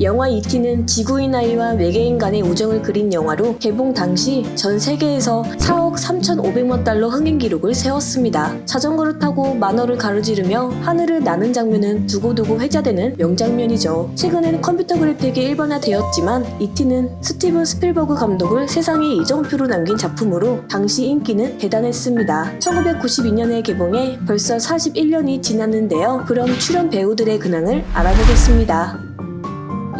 영화 E.T.는 지구인 아이와 외계인 간의 우정을 그린 영화로 개봉 당시 전 세계에서 4억 3,500만 달러 흥행 기록을 세웠습니다. 자전거를 타고 만화를 가로지르며 하늘을 나는 장면은 두고두고 회자되는 명장면이죠. 최근에는 컴퓨터 그래픽이 일반화되었지만 E.T.는 스티븐 스필버그 감독을 세상에 이정표로 남긴 작품으로 당시 인기는 대단했습니다. 1992년에 개봉해 벌써 41년이 지났는데요. 그럼 출연 배우들의 근황을 알아보겠습니다.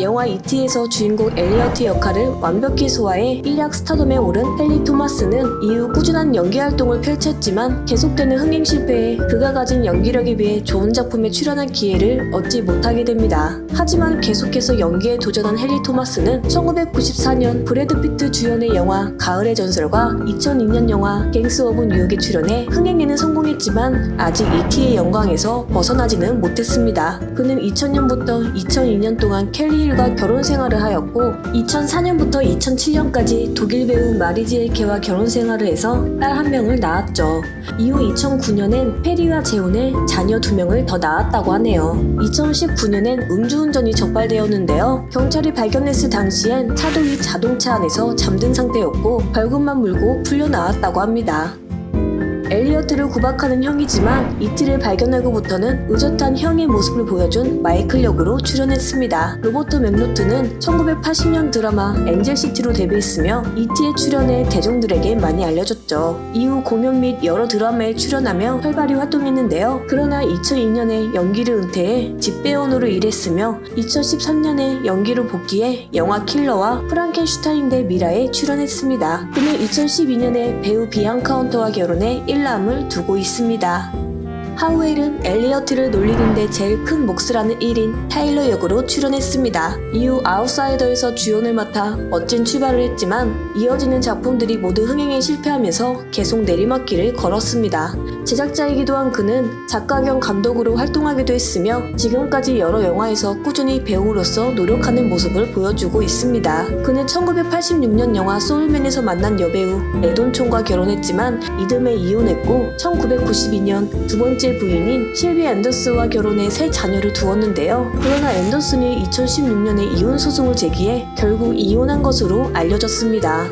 영화 E.T.에서 주인공 엘리어트 역할을 완벽히 소화해 일약 스타덤에 오른 헨리 토마스는 이후 꾸준한 연기 활동을 펼쳤지만 계속되는 흥행 실패에 그가 가진 연기력에 비해 좋은 작품에 출연할 기회를 얻지 못하게 됩니다. 하지만 계속해서 연기에 도전한 헨리 토마스는 1994년 브래드 피트 주연의 영화 가을의 전설과 2002년 영화 갱스 오브 뉴욕에 출연해 흥행에는 성공했지만 아직 E.T.의 영광에서 벗어나지는 못했습니다. 그는 2000년부터 2002년 동안 켈리 힐과 결혼 생활을 하였고 2004년부터 2007년까지 독일 배우 마리지엘케와 결혼 생활을 해서 딸 한 명을 낳았죠. 이후 2009년엔 페리와 재혼해 자녀 두 명을 더 낳았다고 하네요. 2019년엔 음주운전이 적발되었는데요. 경찰이 발견했을 당시엔 차도 위 자동차 안에서 잠든 상태였고 벌금만 물고 풀려 나왔다고 합니다. 엘리어트를 구박하는 형이지만 이틀을 발견하고부터는 의젓한 형의 모습을 보여준 마이클 역으로 출연했습니다. 로버트 맥노트는 1980년 드라마 엔젤시티로 데뷔했으며 이티에 출연해 대중들에게 많이 알려졌죠. 이후 공연 및 여러 드라마에 출연하며 활발히 활동했는데요. 그러나 2002년에 연기를 은퇴해 집배원으로 일했으며 2013년에 연기로 복귀해 영화 킬러와 프랑켄슈타인 대 미라에 출연했습니다. 그는 2012년에 배우 비앙카 헌터와 결혼해 1남을 두고 있습니다. 하우엘은 엘리어트를 놀리는데 제일 큰 몫을 하는 1인 타일러 역으로 출연했습니다. 이후 아웃사이더에서 주연을 맡아 멋진 출발을 했지만 이어지는 작품들이 모두 흥행에 실패하면서 계속 내리막길을 걸었습니다. 제작자이기도 한 그는 작가 겸 감독으로 활동하기도 했으며 지금까지 여러 영화에서 꾸준히 배우로서 노력하는 모습을 보여주고 있습니다. 그는 1986년 영화 소울맨에서 만난 여배우 에돈총과 결혼했지만 이듬해 이혼했고 1992년 두 번째 부인인 실비 앤더스와 결혼해 세 자녀를 두었는데요. 그러나 앤더슨이 2016년에 이혼 소송을 제기해 결국 이혼한 것으로 알려졌습니다.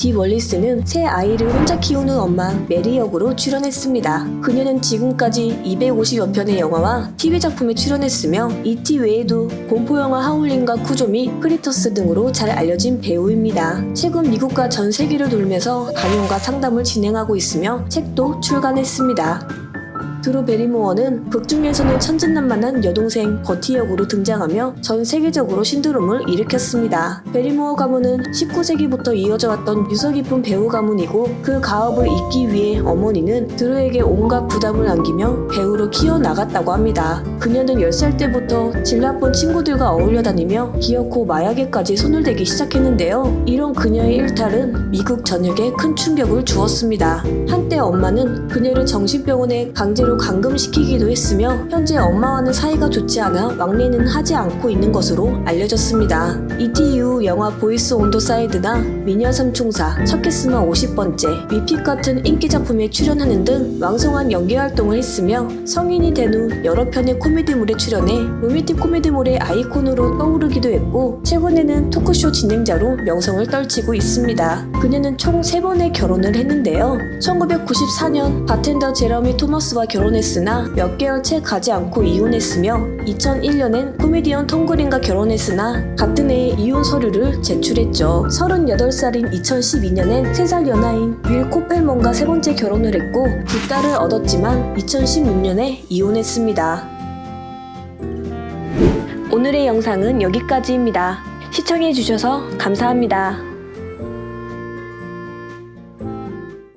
디 월리스는 새 아이를 혼자 키우는 엄마 메리 역으로 출연했습니다. 그녀는 지금까지 250여 편의 영화와 TV 작품에 출연했으며 E.T. 외에도 공포 영화 하울링과 쿠조 및 크리터스 등으로 잘 알려진 배우입니다. 최근 미국과 전 세계를 돌면서 강연과 상담을 진행하고 있으며 책도 출간했습니다. 드루 베리모어는 극 중에서는 천진난만한 여동생 버티 역으로 등장하며 전 세계적으로 신드롬을 일으켰습니다. 베리모어 가문은 19세기부터 이어져 왔던 유서 깊은 배우 가문이고 그 가업을 잇기 위해 어머니는 드루에게 온갖 부담을 안기며 배우로 키워나갔다고 합니다. 그녀는 10살 때부터 질 나쁜 친구들과 어울려 다니며 기어코 마약에까지 손을 대기 시작했는데요. 이런 그녀의 일탈은 미국 전역에 큰 충격을 주었습니다. 한때 엄마는 그녀를 정신병원에 강제 로 감금시키기도 했으며 현재 엄마와는 사이가 좋지 않아 왕래는 하지 않고 있는 것으로 알려졌습니다. 이티 이후 영화 보이스 온 더 사이드나 미녀 삼총사, 첫키스만 50번째, 위픽 같은 인기 작품에 출연하는 등 왕성한 연기 활동을 했으며 성인이 된 후 여러 편의 코미디물에 출연해 로맨틱 코미디물의 아이콘으로 떠오르기도 했고 최근에는 토크쇼 진행자로 명성을 떨치고 있습니다. 그녀는 총 3번의 결혼을 했는데요. 1994년 바텐더 제러미 토머스와 결혼했으나 몇 개월 채 가지 않고 이혼했으며 2001년엔 코미디언 톰 그린과 결혼했으나 같은 해에 이혼 서류를 제출했죠. 38살인 2012년엔 3살 연하인 윌 코펠먼과 세 번째 결혼을 했고 두 딸을 얻었지만 2016년에 이혼했습니다. 오늘의 영상은 여기까지입니다. 시청해주셔서 감사합니다.